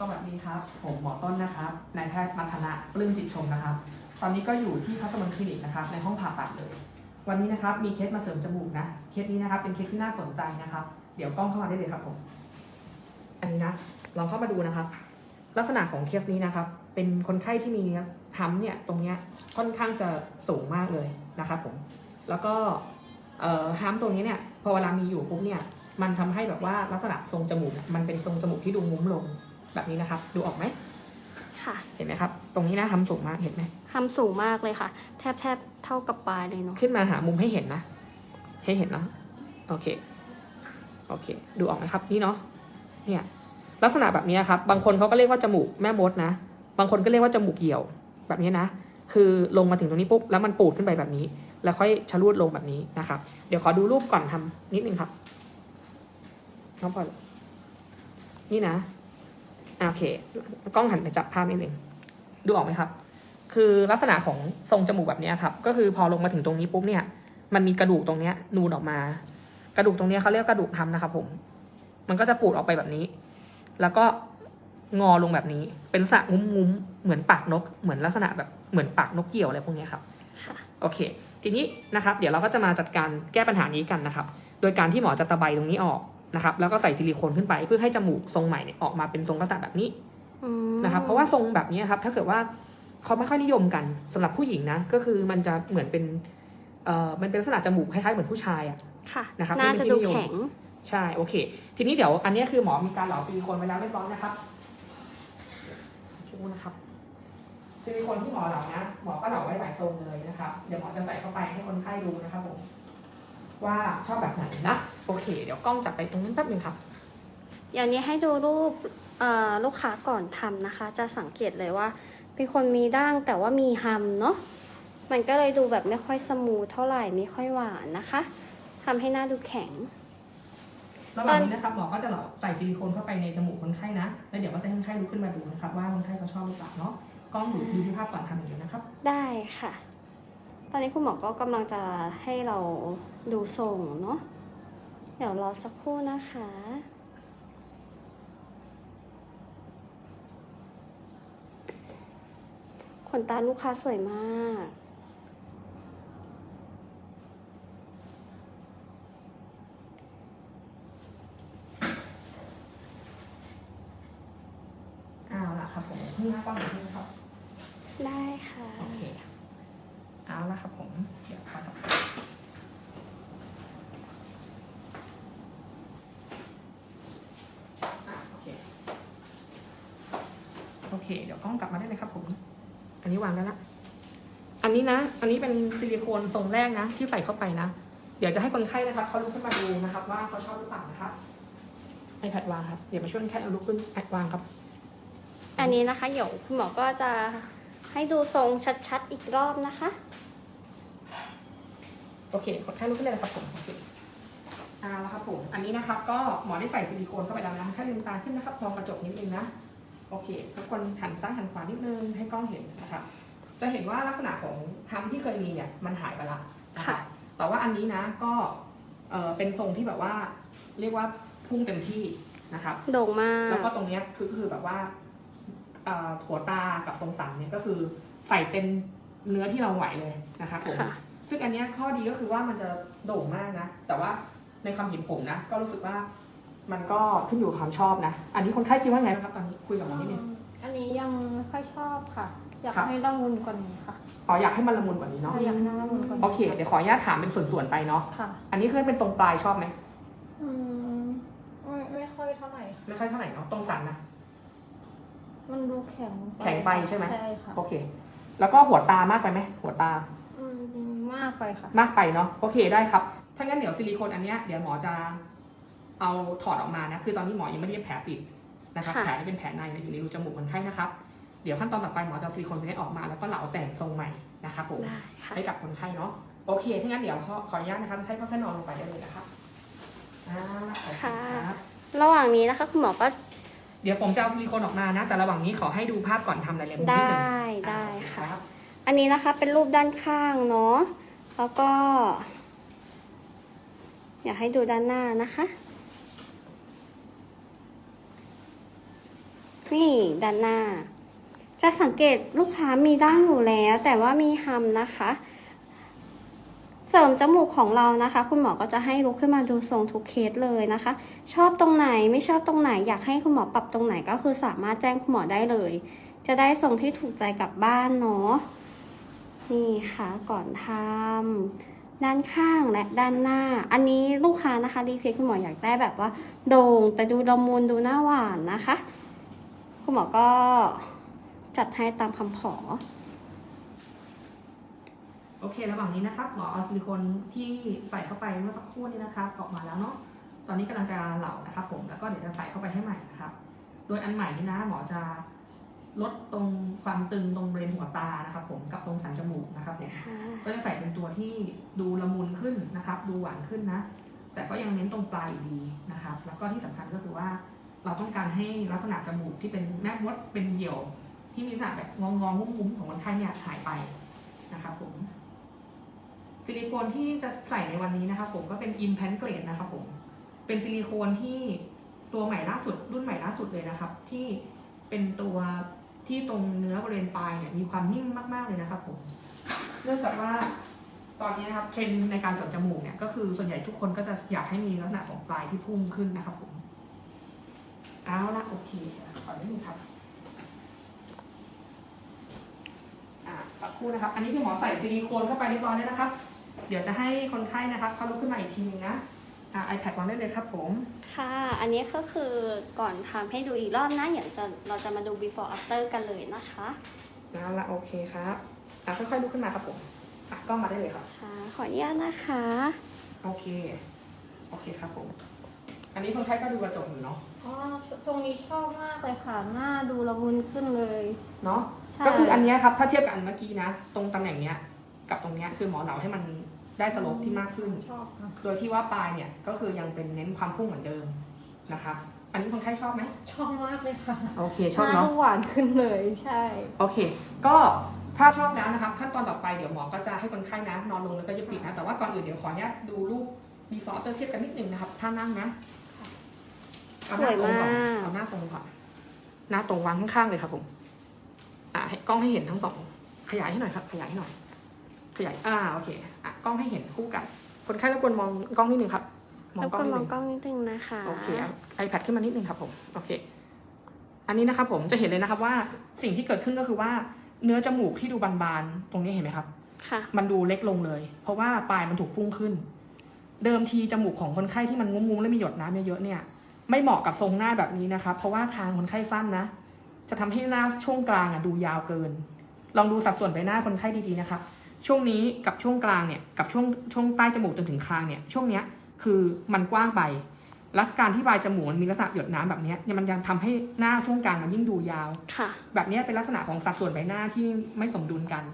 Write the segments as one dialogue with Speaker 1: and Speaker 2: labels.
Speaker 1: สวัสดีครับ ผมหมอต้นนะครับ นายแพทย์มัทนะปลื้มจิตชมนะครับ ตอนนี้ก็อยู่ที่พัสมนคลินิกนะครับ ในห้องผ่าตัดเลย วันนี้นะครับมีเคสมาเสริมจมูกนะ เคสนี้นะครับเป็นเคสที่น่าสนใจนะครับ เดี๋ยวกล้องเข้ามาได้เลยครับผม อันนี้นะลองเข้ามาดูนะครับ ลักษณะของเคสนี้นะครับ เป็นคนไข้ที่มีฮัมเนี่ยตรงเนี้ยค่อนข้างจะสูงมากเลยนะครับผม แล้วก็เอ่อฮัมตรงนี้เนี่ยพอเวลามีอยู่ปุ๊บเนี่ยมันทำให้แบบว่าลักษณะทรงจมูกมันเป็นทรงจมูกที่ดูงุ้มลง แบบนี้นะครับ ดูออกไหม
Speaker 2: ค่ะ
Speaker 1: เห็นไหมครับ ตรงนี้นะฮัมป์สูงมากเห็นไหม
Speaker 2: ทำสูงมากเลยค่ะ แทบแทบเท่ากับปลายเลยเนาะ
Speaker 1: ขึ้นมาหามุมให้เห็นนะ ให้เห็นนะโอเคโอเค ดูออกไหมครับนี่เนาะเนี่ยลักษณะแบบนี้ครับ บางคนเขาก็เรียกว่าจมูกแม่มดนะ บางคนก็เรียกว่าจมูกเหี่ยวแบบนี้นะ คือลงมาถึงตรงนี้ปุ๊บแล้วมันปูดขึ้นไปแบบนี้ แล้วค่อยชะลูดลงแบบนี้นะครับ เดี๋ยวขอดูรูปก่อนทำนิดนึงครับน้องพลอยนี่นะอะ โอเค กล้องหันไปจับภาพนิดนึงดูออกไหมครับ คือลักษณะของทรงจมูกแบบเนี้ยครับ ก็คือพอลงมาถึงตรงนี้ปุ๊บเนี่ย มันมีกระดูกตรงเนี้ยนูนออกมา กระดูกตรงเนี้ยเขาเรียกกระดูกทำนะครับผม มันก็จะปูดออกไปแบบนี้ แล้วก็งอลงแบบนี้ เป็นลักษณะงุ้มงุ้มๆเหมือนปากนก เหมือนลักษณะแบบเหมือนปากนกเกี่ยวอะไรพวกเนี้ยครับ
Speaker 2: ค่ะ
Speaker 1: โอเค ทีนี้นะครับ เดี๋ยวเราก็จะมาจัดการแก้ปัญหานี้กันนะครับ โดยการที่หมอจะตะไบตรงนี้ออก นะครับแล้วก็ใส่ซิลิโคนขึ้นไปเพื่อให้จมูกทรงใหม่เนี่ยออกมาเป็นทรงลักษณะแบบนี้
Speaker 2: อืม
Speaker 1: นะครับเพราะว่าทรงแบบนี้ครับ ถ้าเกิดว่าเขาไม่ค่อยนิยมกันสำหรับผู้หญิงนะก็คือมันจะเหมือนเป็นเอ่อมันเป็นลักษณะจมูกคล้ายๆเหมือนผู้ชายอะ
Speaker 2: ค่ะ
Speaker 1: นะครับ
Speaker 2: น่าจะดูแข็ง
Speaker 1: ใช่โอเค ทีนี้เดี๋ยวอันนี้คือหมอมีการเหลาซิลิโคนไว้แล้วเรียบร้อยนะครับชูนะครับซิลิโคนที่หมอเหลานะหมอก็เหลาไว้หลายทรงเลยนะครับ เดี๋ยวหมอจะใส่เข้าไปให้คนไข้ดูนะครับผมว่าชอบแบบไหนนะ โอเค เดี๋ยวกล้องจับไปตรงนั้นแป๊บหนึงครับ
Speaker 2: อย่างนี้ให้ดูรูปเอ่อลูกค้าก่อนทำนะคะ จะสังเกตเลยว่าเป็นคนมีด่างแต่ว่ามีฮัมเนาะมันก็เลยดูแบบไม่ค่อยสมูทเท่าไหร่ไม่ค่อยหวานนะคะทำให้หน้าดูแข็ง
Speaker 1: ระหว่างนี้นะครับหมอก็จะเหลาใส่ซิลิโคนเข้าไปในจมูกคนไข้นะ แล้วเดี๋ยวก็จะให้คนไข้ลุกขึ้นมาดูนะครับ ว่าคนไข้เขาชอบหรือเปล่าเนาะกล้องอยู่ดูที่ภาพก่อนทำอย่างเดียวนะครับ
Speaker 2: ได้ค่ะ ตอนนี้คุณหมอก็กำลังจะให้เราดูทรงเนาะ เดี๋ยวรอสักครู่นะคะขนตาลูกค้าสวยมาก
Speaker 1: เอาละครับผมเพิ่งหน้ากล้องหน่อยนึงครับ
Speaker 2: ได้ค่ะ
Speaker 1: โอเค เอาละครับผม เดี๋ยวขอต่ออะโอเค โอ เค เดี๋ยวกล้องกลับมาได้เลยครับผม อันนี้วางได้ละอันนี้นะ อันนี้เป็นซิลิโคนทรงแรกนะ ที่ใส่เข้าไปนะ เดี๋ยวจะให้คนไข้นะครับเขาลุกขึ้นมาดูนะครับ ว่าเขาชอบหรือเปล่านะครับไอแพดวางครับ เดี๋ยวมาช่วยคนไข้เอาลุกขึ้นแพดวางครับ
Speaker 2: อันนี้นะคะเดี๋ยวคุณหมอก็จะให้ดูทรงชัดๆอีกรอบนะคะ
Speaker 1: โอเคคนไข้ลุกขึ้นเลยนะครับผมโอเคเอาละครับผม อันนี้นะครับ ก็หมอได้ใส่ซิลิโคนเข้าไปแล้วนะแค่ลืมตาขึ้นนะครับมองกระจกนิดนึงนะ โอเค ทุกคนหันซ้ายหันขวานิดนึงให้กล้องเห็นนะครับจะเห็นว่าลักษณะของทัมที่เคยมีเนี่ยมันหายไปละน
Speaker 2: ค่ะ
Speaker 1: แต่ว่าอันนี้นะก็เออเป็นทรงที่แบบว่า เรียกว่าพุ่งเต็มที่นะครับ
Speaker 2: โด่งมาก
Speaker 1: แล้วก็ตรงเนี้ยคือคือแบบว่าเอ่อหัวตากับตรงสันเนี่ยก็คือใส่เต็มเนื้อที่เราไหวเลยนะครับผม
Speaker 2: ค่ะ
Speaker 1: ซึ่งอันเนี้ยข้อดีก็คือว่ามันจะโด่งมากนะ แต่ว่าในความเห็นผมนะ ก็รู้สึกว่า มันก็ขึ้นอยู่กับความชอบนะ อันนี้คนไข้คิดว่าไงบ้างครับตอนนี้คุยกับหมอนิดนึง
Speaker 3: อันนี้ยังไม่ค่อยชอบค่ะ อยาก
Speaker 1: ครับ
Speaker 3: ให้ละมุนกว่านี้ค่ะ
Speaker 1: อ๋ออยากให้มันละมุนกว่านี้เนาะ
Speaker 3: ถ้าอยากให้ละมุนกว่านี้
Speaker 1: โอเคเดี๋ยวขออนุญาตถามเป็นส่วนๆไปเนาะ
Speaker 3: ค่ะ
Speaker 1: อันนี้คือเป็นตรงปลายชอบไหม
Speaker 3: อืมไม่ไม่ค่อยเท่าไหร่ค่ะ
Speaker 1: ไม่ค่อยเท่าไหร่เนาะตรงสันนะ
Speaker 3: มันดูแข็ง
Speaker 1: แข็งไปใช่ไหม
Speaker 3: ใช่ค่ะ
Speaker 1: โอเค แล้วก็หัวตามากไปไหมหัวตา
Speaker 3: อืมมากไปค่ะ
Speaker 1: มากไปเนาะโอเคได้ครับถ้างั้นเดี๋ยวซิลิโคนอันเนี้ยเดี๋ยวหมอจะ เอาถอดออกมานะ คือตอนนี้หมอยังไม่ได้เย็บแผลปิดนะครับ
Speaker 2: ค่ะ
Speaker 1: แผลนี่เป็นแผลในนะอยู่ในรูจมูกคนไข้นะครับ เดี๋ยวขั้นตอนต่อไปหมอจะเอาซิลิโคนตัวนี้ออกมาแล้วก็เหลาแต่งทรงใหม่นะครับผม
Speaker 2: ได้ค่ะ
Speaker 1: ให้กับคนไข้เนาะโอเคถ้างั้นเดี๋ยวขอขออนุญาตนะครับคนไข้ก็แค่นอนลงไปได้เลยนะครับอ่าขอบคุณครับ
Speaker 2: ระหว่างนี้นะคะคุณหมอก็
Speaker 1: เดี๋ยวผมจะเอาซิลิโคนออกมานะ แต่ระหว่างนี้ขอให้ดูภาพก่อนทำรายละเอียดนิด
Speaker 2: ได้
Speaker 1: นึง
Speaker 2: ได้
Speaker 1: อ่า
Speaker 2: ค่ะ
Speaker 1: รับ
Speaker 2: อันนี้นะคะเป็นรูปด้านข้างเนาะแล้วก็ อยากให้ดูด้านหน้านะคะ นี่ด้านหน้า จะสังเกตลูกค้ามีด้านอยู่แล้ว แต่ว่ามีฮัมนะคะ เสริมจมูกของเรานะคะ คุณหมอก็จะให้ลุกขึ้นมาดูทรงทุกเคสเลยนะคะ ชอบตรงไหนไม่ชอบตรงไหน อยากให้คุณหมอปรับตรงไหนก็คือสามารถแจ้งคุณหมอได้เลย จะได้ทรงที่ถูกใจกลับบ้านเนาะนี่ค่ะก่อนทำด้านข้างและด้านหน้า อันนี้ลูกค้านะคะรีเควสคุณหมออยากได้แบบว่า โด่งแต่ดูละมุนดูหน้าหวานนะคะ คุณหมอก็จัดให้ตามคำขอ
Speaker 1: โอเค ระหว่างนี้นะครับหมอเอาซิลิโคนที่ใส่เข้าไปเมื่อสักครู่นี้นะครับออกมาแล้วเนาะ ตอนนี้กำลังจะเหลานะครับ ผม แล้วก็เดี๋ยวจะใส่เข้าไปให้ใหม่นะครับ โดยอันใหม่นี้นะหมอจะลดตรงความตึงตรงบริเวณหัวตานะครับผมกับตรงสันจมูกนะครับผมก็จะใส่เป็นตัวที่ดูละมุนขึ้นนะครับ ดูหวานขึ้นนะ แต่ก็ยังเน้นตรงปลายอยู่ดีนะครับ แล้วก็ที่สำคัญก็คือว่า เราต้องการให้ลักษณะจมูกที่เป็นแม่มดเป็นเหี่ยว ที่มีลักษณะแบบงองงๆงุ้มๆของคนไข้เนี่ยหายไปนะครับผมซิลิโคนที่จะใส่ในวันนี้นะครับผมก็เป็น implant grade นะครับผมเป็นซิลิโคนที่ตัวใหม่ล่าสุด รุ่นใหม่ล่าสุดเลยนะครับ ที่เป็นตัวที่ตรงเนื้อบริเวณปลายเนี่ยมีความนิ่มมากๆเลยนะครับผมเนื่องจากว่าตอนนี้นะครับเทรนในการเสริมจมูกเนี่ยก็คือส่วนใหญ่ทุกคนก็จะอยากให้มีลักษณะของปลายที่พุ่งขึ้นนะครับผม เอาละโอเคขอนิดนึงครับอ่าสักครู่นะครับ อันนี้พี่หมอใส่ซิลิโคนเข้าไปเรียบร้อยแล้วนะครับ เดี๋ยวจะให้คนไข้นะครับเขาลุกขึ้นมาอีกทีนึงนะอ่า iPad วางได้เลยครับผม
Speaker 2: ค่ะ อันนี้ก็คือก่อนทำให้ดูอีกรอบนะเดี๋ยวจะเราจะมาดู before after กันเลยนะคะ
Speaker 1: เอาละโอเคครับอะค่อยๆลุกขึ้นมาครับผมอะกล้องมาได้เลยครับ
Speaker 2: ค่ะ ขออนุญาตนะคะ
Speaker 1: โอเค โอเคครับผม อันนี้คนไข้ก็ดูกระจกอยู่เนาะ
Speaker 3: อ๋อทรงนี้ชอบมากเลยค่ะ หน้าดูละมุนขึ้นเลย
Speaker 1: เนาะ
Speaker 2: ใช่
Speaker 1: ก็คืออันเนี้ยครับ ถ้าเทียบกับอันเมื่อกี้นะ ตรงตำแหน่งเนี้ยกับตรงเนี้ยคือหมอเหลาให้มันได้สโลปที่มากขึ้น
Speaker 3: ชอบค่ะ
Speaker 1: โดยที่ว่าปลายเนี่ยก็คือยังเป็นเน้นความพุ่งเหมือนเดิมนะครับอันนี้คนไข้ชอบไหม
Speaker 3: ชอบมากเลยค่ะ
Speaker 1: โอเคช
Speaker 3: ห
Speaker 1: อบ
Speaker 3: น้า
Speaker 1: เนาะ
Speaker 3: ดูหวานขึ้นเลยใช่
Speaker 1: โอเค ก็ถ้าชอบแล้วนะครับ ขั้นตอนต่อไปเดี๋ยวหมอก็จะให้คนไข้นะนอนลงแล้วก็ยึดปิดนะ แต่ว่าก่อนอื่นเดี๋ยวขออนุญาตดูรูป before after เทียบกันนิดนึงนะครับ ถ้านั่งนะ
Speaker 2: สวยมาก
Speaker 1: เอาหน้าตรงก่อน หน้าตรงวางข้างๆเลยครับผม อะให้กล้องให้เห็นทั้งสอง ขยายให้หน่อยครับ ขยายให้หน่อย ขยาย อ่า โอเค อะ กล้องให้เห็นคู่กัน คนไข้รบกวนมองกล้องนิดนึงครับ มอง
Speaker 2: แล้ว
Speaker 1: กล้อง
Speaker 2: ก็
Speaker 1: นิด
Speaker 2: มอ
Speaker 1: นึ
Speaker 2: ง
Speaker 1: ง
Speaker 2: กล้องนิดนึงนะคะ
Speaker 1: โอเคไอแพดขึ้นมานิดนึงครับผม โอเค อันนี้นะครับผม จะเห็นเลยนะครับว่าสิ่งที่เกิดขึ้นก็คือว่า เนื้อจมูกที่ดูบานๆ ตรงนี้เห็นไหมครับ
Speaker 2: ค่ะ
Speaker 1: มันดูเล็กลงเลย เพราะว่าปลายมันถูกพุ่งขึ้น เดิมทีจมูกของคนไข้ที่มันงุ้มๆและมีหยดน้ำเยอะๆเนี่ย ไม่เหมาะกับทรงหน้าแบบนี้นะครับเพราะว่าคางคนไข้สั้นนะ จะทำให้หน้าช่วงกลางอะดูยาวเกิน ลองดูสัดส่วนใบหน้าคนไข้ดีๆนะครับช่วงนี้กับช่วงกลางเนี่ย กับช่วงช่วงใต้จมูกจนถึงคางเนี่ย ช่วงเนี้ยคือมันกว้างไป และการที่ปลายจมูกมันมีลักษณะหยดน้ำแบบเนี้ยเนี่ยมันยังทำให้หน้าช่วงกลางมันยิ่งดูยาว
Speaker 2: ค่ะ
Speaker 1: แบบเนี้ยเป็นลักษณะของสัดส่วนใบหน้าที่ไม่สมดุลกัน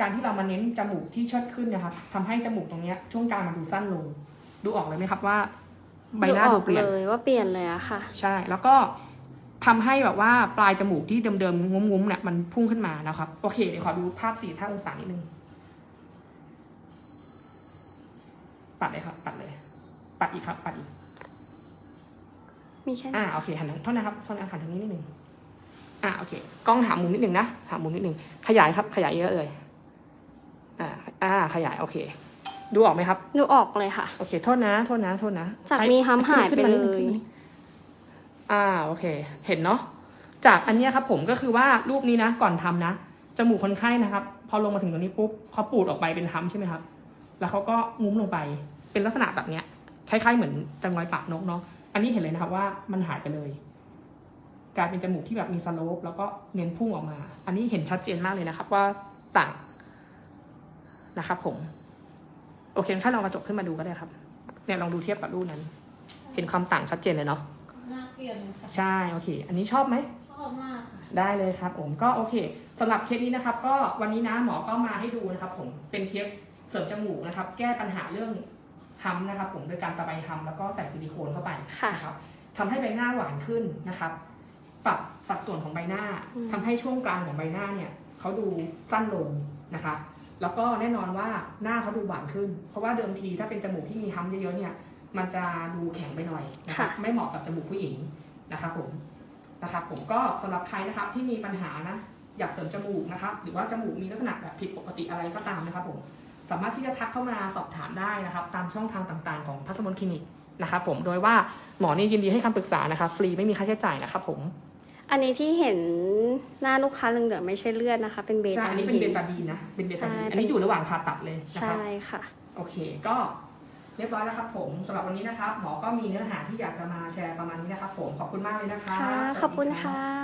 Speaker 1: การที่เรามาเน้นจมูกที่เชิดขึ้นเนะครับทำให้จมูกตรงเนี้ยช่วงกลางมันดูสั้นลง ดูออกเลยไหมครับว่า ใบหน้าดูเปลี่ยน
Speaker 2: ออกเลยว่าเปลี่ยนเลยอะค่ะ
Speaker 1: ใช่ แล้วก็ทำให้แบบว่าปลายจมูกที่เดิมๆงุ้มๆเนี่ยมันพุ่งขึ้นมานะครับ โอเคเดี๋ยวขอดูภาพสี่ห้าองศานิดนึง ปัดเลยครับ ปัดเลย ปัดอีกครับ ปัดอีก
Speaker 2: มีแค่นี้
Speaker 1: อ่าโอเคหันทางเท่านะครับเท่านั้นหันทางนี้นิดนึงอ่าโอเคกล้องหามุมนิดนึงนะหามุมนิดนึงขยายครับ ขยายเยอะเลยอ่าอ่า ขยายโอเค ดูออกไหมครับ
Speaker 2: ดูออกเลยค่ะ
Speaker 1: โอเค โทษนะ โทษนะ โทษนะ
Speaker 2: จาก
Speaker 1: ใช้
Speaker 2: มีห้ำหายไป
Speaker 1: ขึ้นมนิดนึง
Speaker 2: เลย
Speaker 1: ขึ้นมานิดนึงอ่า โอเค เห็นเนาะ จากอันเนี้ยครับผมก็คือว่ารูปนี้นะ ก่อนทำนะ จมูกคนไข้นะครับ พอลงมาถึงตรงนี้ปุ๊บเขาปูดออกไปเป็นทำใช่ไหมครับ แล้วเขาก็งุ้มลงไป เป็นลักษณะแบบเนี้ย คล้ายๆ เหมือนจังอยปากนกเนาะ อันนี้เห็นเลยนะครับว่ามันหายไปเลย กลายเป็นจมูกที่แบบมีสโลปแล้วก็เน้นพุ่งออกมา อันนี้เห็นชัดเจนมากเลยนะครับ ว่าต่างนะครับผม โอเคถ้าลองกระจกขึ้นมาดูก็ได้ครับ เนี่ยลองดูเทียบกับรูปนั้น เห็นความต่างชัดเจนเลยเนาะ
Speaker 3: หน้าเปลี่ยนเลยค่ะ
Speaker 1: ใช่โอเค อันนี้ชอบไหม
Speaker 3: ชอบมากค่ะ
Speaker 1: ได้เลยครับผมก็โอเคสำหรับเคสนี้นะครับ ก็วันนี้นะหมอก็มาให้ดูนะครับผมเป็นเคสเสริมจมูกนะครับ แก้ปัญหาเรื่องทำนะครับ ผมโดยการตะไบทำแล้วก็ใส่ซิลิโคนเข้าไป
Speaker 2: ค่ะ
Speaker 1: นะครับทำให้ใบหน้าหวานขึ้นนะครับ ปรับสัดส่วนของใบหน้า
Speaker 2: อืม
Speaker 1: ทำให้ช่วงกลางของใบหน้าเนี่ยเขาดูสั้นลงนะครับ แล้วก็แน่นอนว่าหน้าเขาดูหวานขึ้น เพราะว่าเดิมทีถ้าเป็นจมูกที่มีฮัมป์เยอะๆเนี่ย มันจะดูแข็งไปหน่อยนะครับไม่เหมาะกับจมูกผู้หญิงนะครับผมนะครับผมก็สำหรับใครนะครับที่มีปัญหานะอยากเสริมจมูกนะครับหรือว่าจมูกมีลักษณะแบบผิดปกติอะไรก็ตามนะครับผมสามารถที่จะทักเข้ามาสอบถามได้นะครับ ตามช่องทางต่างๆ ของพัสมนคลินิกนะครับผมโดยว่าหมอนี่ยินดีให้คำปรึกษานะครับ ฟรีไม่มีค่าใช้จ่ายนะครับผม
Speaker 2: อันนี้ที่เห็นหน้าลูกค้าเหลืองๆไม่ใช่เลือดนะคะ เป็นเบ
Speaker 1: ใช่
Speaker 2: ต้า
Speaker 1: อันนี้เป็นเบตาดีนนะ เป็นเบตาดีนอันนี้อยู่ระหว่างผ่าตัดเลยนะครับ
Speaker 2: ใช่ค่ะ
Speaker 1: โอเค ก็เรียบร้อยแล้วครับผมสำหรับวันนี้นะครับ หมอก็มีเนื้อหาที่อยากจะมาแชร์ประมาณนี้นะครับผม ขอบคุณมากเลยนะครับ
Speaker 2: ค่ะ
Speaker 1: สวัสดี
Speaker 2: ขอบคุณ
Speaker 1: รับ
Speaker 2: ค่ะ